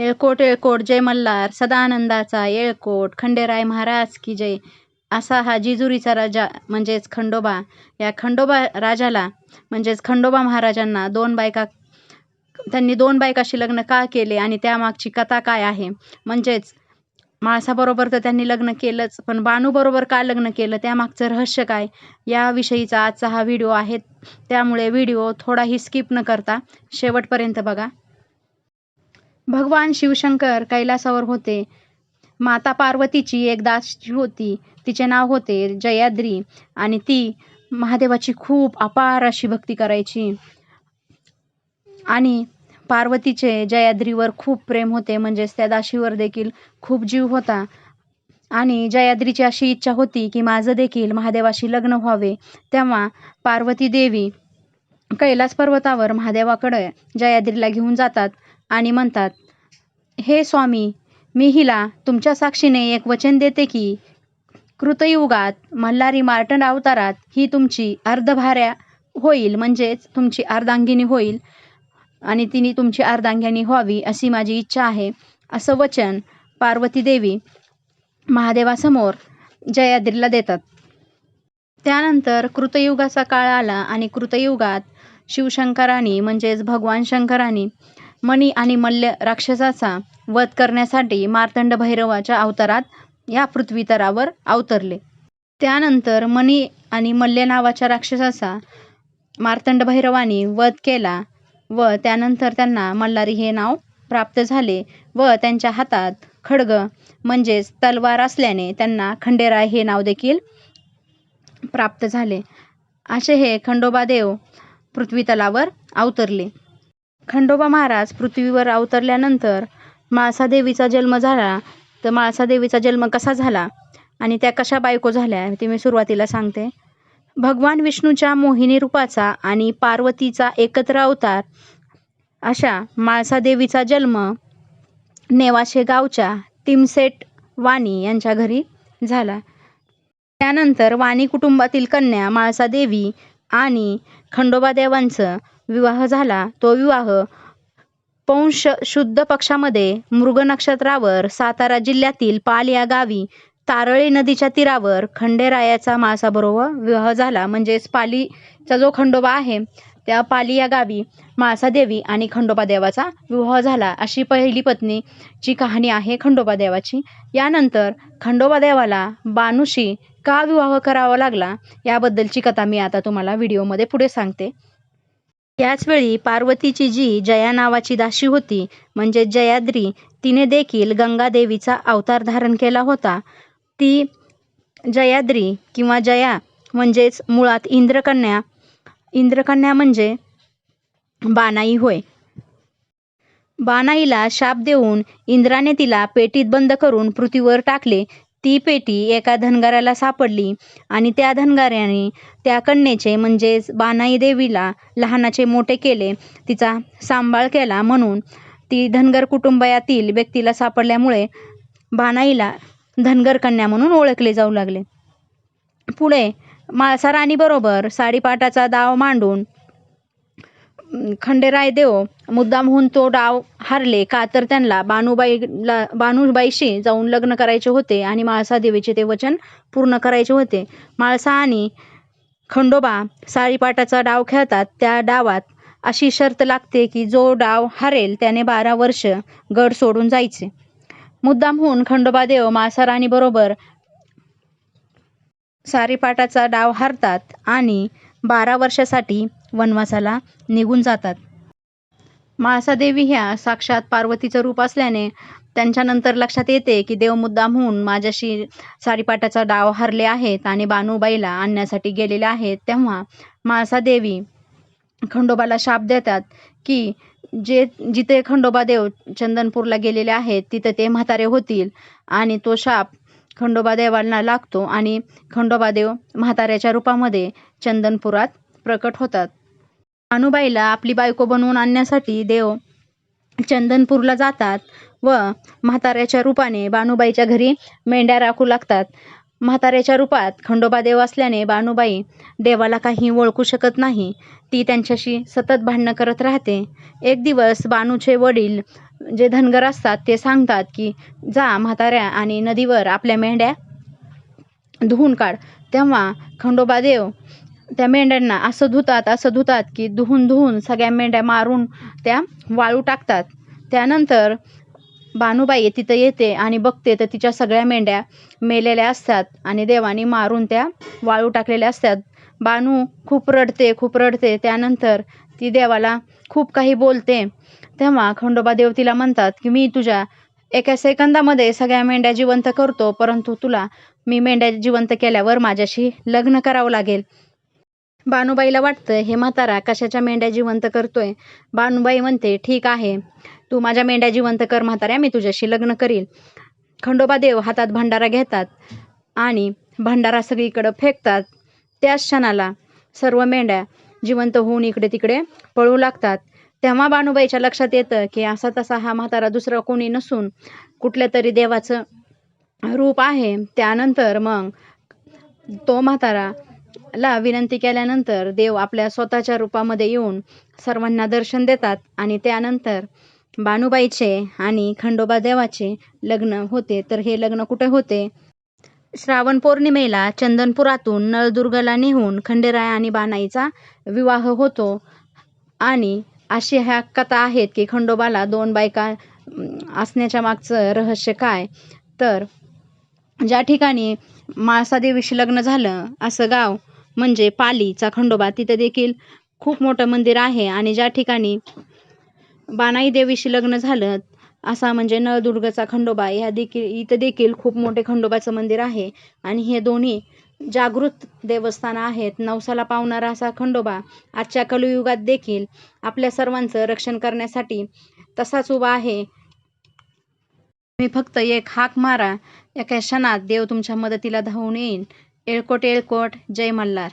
येळकोट येळकोट जय मल्हार सदानंदाचा येळकोट खंडेराय महाराज की जय असा हा जिजुरीचा राजा म्हणजेच खंडोबा. या खंडोबा राजाला म्हणजेच खंडोबा महाराजांना दोन बायका त्यांनी दोन बायकाशी लग्न का केले आणि त्यामागची कथा काय आहे? म्हणजेच माळसाबरोबर तर त्यांनी लग्न केलंच पण बानूबरोबर का लग्न केलं? त्यामागचं रहस्य काय? याविषयीचा आजचा हा व्हिडिओ आहे. त्यामुळे व्हिडिओ थोडाही स्किप न करता शेवटपर्यंत बघा. भगवान शिवशंकर कैलासावर होते. माता पार्वतीची एक दासी होती. तिचे नाव होते जयाद्री आणि ती महादेवाची खूप अपार अशी भक्ती करायची. आणि पार्वतीचे जयाद्रीवर खूप प्रेम होते. म्हणजेच त्या दाशीवर देखील खूप जीव होता. आणि जयाद्रीची अशी इच्छा होती की माझं देखील महादेवाशी लग्न व्हावे. तेव्हा पार्वती देवी कैलास पर्वतावर महादेवाकडे जयाद्रीला घेऊन जातात आणि म्हणतात हे स्वामी मी हिला तुमच्या साक्षीने एक वचन देते की कृतयुगात मल्हारी मार्टन अवतारात ही तुमची अर्धभाऱ्या होईल म्हणजेच तुमची अर्धांगिनी होईल आणि तिने तुमची अर्धांगिनी व्हावी अशी माझी इच्छा आहे. असं वचन पार्वती देवी महादेवासमोर जयाद्रीला देतात. त्यानंतर कृतयुगाचा काळ आला आणि कृतयुगात शिवशंकरांनी म्हणजेच भगवान शंकरांनी मणी आणि मल्ल राक्षसाचा वध करण्यासाठी मार्तंड भैरवाच्या अवतारात या पृथ्वीतरावर अवतरले. त्यानंतर मणी आणि मल्ल नावाच्या राक्षसाचा मार्तंड भैरवानी वध केला व त्यानंतर त्यांना मल्हारी हे नाव प्राप्त झाले व त्यांच्या हातात खडग म्हणजेच तलवार असल्याने त्यांना खंडेराय हे नाव देखील प्राप्त झाले. असे हे खंडोबा देव पृथ्वीतलावर अवतरले. खंडोबा महाराज पृथ्वीवर अवतरल्यानंतर माळसादेवीचा जन्म झाला. तर माळसादेवीचा जन्म कसा झाला आणि त्या कशा बायको झाल्या ते मी सुरुवातीला सांगते. भगवान विष्णूच्या मोहिनी रूपाचा आणि पार्वतीचा एकत्र अवतार अशा माळसादेवीचा जन्म नेवाशे गावच्या तिमसेट वाणी यांच्या घरी झाला. त्यानंतर वाणी कुटुंबातील कन्या माळसादेवी आणि खंडोबा देवांचं विवाह झाला तो विवाह पौंष शुद्ध पक्षामध्ये मृग नक्षत्रावर सातारा जिल्ह्यातील पाल या गावी तारळी नदीच्या तीरावर खंडेरायाचा मासाबरोबर विवाह झाला. म्हणजेच पालीचा जो खंडोबा आहे त्या पाली या गावी माळसादेवी आणि खंडोबा देवाचा विवाह झाला. अशी पहिली पत्नीची कहाणी आहे खंडोबा देवाची. यानंतर खंडोबा देवाला बानुशी का विवाह करावा लागला याबद्दलची कथा मी आता तुम्हाला व्हिडिओमध्ये पुढे सांगते. त्याचवेळी पार्वतीची जी जया नावाची दाशी होती म्हणजे जयाद्री तिने देखील गंगादेवीचा अवतार धारण केला होता. ती जयाद्री किंवा जया म्हणजेच मुळात इंद्रकन्या इंद्रकन्या म्हणजे बानाई होय. बानाईला शाप देऊन इंद्राने तिला पेटीत बंद करून पृथ्वीवर टाकले ती पेटी एका धनगराला सापडली आणि त्या धनगराने त्या कन्येचे म्हणजेच बानाई देवीला लहानाचे मोठे केले तिचा सांभाळ केला म्हणून ती धनगर कुटुंबातील व्यक्तीला सापडल्यामुळे बानाईला धनगर कन्या म्हणून ओळखले जाऊ लागले. पुढे माळसा राणीबरोबर साडीपाटाचा डाव मांडून खंडेरायदेव मुद्दामहून तो डाव हारले का? तर त्यांना बानूबाईला बानूबाईशी जाऊन लग्न करायचे होते आणि माळसा देवीचे ते वचन पूर्ण करायचे होते. माळसा आणि खंडोबा साळीपाटाचा डाव खेळतात. त्या डावात अशी शर्त लागते की जो डाव हारेल त्याने बारा वर्ष गड सोडून जायचे. मुद्दामहून खंडोबा देव माळसा राणीबरोबर सारीपाटाचा डाव हारतात आणि बारा वर्षासाठी वनवासाला निघून जातात. माळसादेवी ह्या साक्षात पार्वतीचं रूप असल्याने त्यांच्यानंतर लक्षात येते की देव मुद्दामहून माझ्याशी साडीपाटाचा डाव हरले आहेत आणि बानूबाईला आणण्यासाठी गेलेले आहेत तेव्हा माळसादेवी खंडोबाला शाप देतात की जे जिथे खंडोबा देव चंदनपूरला गेलेले आहेत तिथे ते म्हातारे होतील आणि तो शाप खंडोबा देवांना लागतो आणि खंडोबा देव म्हाताऱ्याच्या रूपामध्ये चंदनपुरात प्रकट होतात. अनुबाईला आपली बायको बनवून आणण्यासाठी देव चंदनपूरला जातात व म्हाताऱ्याच्या रूपाने बानुबाईच्या घरी मेंढ्या राखू लागतात. म्हाताऱ्याच्या रूपात खंडोबा देव असल्याने बानुबाई देवाला काही ओळखू शकत नाही. ती त्यांच्याशी सतत भांडणं करत राहते. एक दिवस बानूचे वडील जे धनगर असतात ते सांगतात की जा म्हाताऱ्या आणि नदीवर आपल्या मेंढ्या धुवून काढ. तेव्हा खंडोबा देव त्या मेंढ्यांना असं धुतात असं धुतात की धुवून धुवून सगळ्या मेंढ्या मारून त्या वाळू टाकतात. त्यानंतर बानुबाई तिथं येते आणि बघते तर तिच्या सगळ्या मेंढ्या मेलेल्या असतात आणि देवानी मारून त्या वाळू टाकलेल्या असतात. बानू खूप रडते खूप रडते. त्यानंतर ती देवाला खूप काही बोलते. तेव्हा खंडोबा देवतीला म्हणतात की मी तुझ्या एका सेकंदामध्ये सगळ्या मेंढ्या जिवंत करतो परंतु तुला मी मेंढ्या जिवंत केल्यावर माझ्याशी लग्न करावं लागेल. बानुबाईला वाटतं हे म्हातारा कशाच्या मेंढ्या जिवंत करतोय? बानुबाई म्हणते ठीक आहे तू माझ्या मेंढ्या जिवंत कर म्हाताऱ्या मी तुझ्याशी लग्न करील. खंडोबा देव हातात भंडारा घेतात आणि भंडारा सगळीकडं फेकतात. त्याच क्षणाला सर्व मेंढ्या जिवंत होऊन इकडे तिकडे पळू लागतात. तेव्हा बानुबाईच्या लक्षात येतं की असा तसा हा म्हातारा दुसरा कोणी नसून कुठल्या तरी देवाचं रूप आहे. त्यानंतर मग तो म्हातारा ला विनंती केल्यानंतर देव आपल्या स्वतःच्या रूपामध्ये येऊन सर्वांना दर्शन देतात आणि त्यानंतर बानुबाईचे आणि खंडोबा देवाचे लग्न होते. तर हे लग्न कुठे होते? श्रावण पौर्णिमेला चंदनपुरातून नळदुर्गला नेहून खंडेराय आणि बानाईचा विवाह होतो आणि अशी ह्या कथा आहेत की खंडोबाला दोन बायका असण्याच्या मागचं रहस्य काय? तर ज्या ठिकाणी माळसादेवीशी लग्न झालं असं गाव म्हणजे पालीचा खंडोबा तिथे देखील खूप मोठं मंदिर आहे. आणि ज्या ठिकाणी बानाई देवीशी लग्न झालं असा म्हणजे नळदुर्गचा खंडोबा ह्या देखील इथं देखील खूप मोठे खंडोबाचं मंदिर आहे. आणि हे दोन्ही जागृत देवस्थान आहेत. नवसाला पावणारा असा खंडोबा आजच्या कलियुगात देखील आपल्या सर्वांचं रक्षण करण्यासाठी तसाच उभा आहे. मी फक्त एक हाक मारा. एका क्षणात देव तुमच्या मदतीला धावून येईल एळकोट एळकोट. जय मल्हार.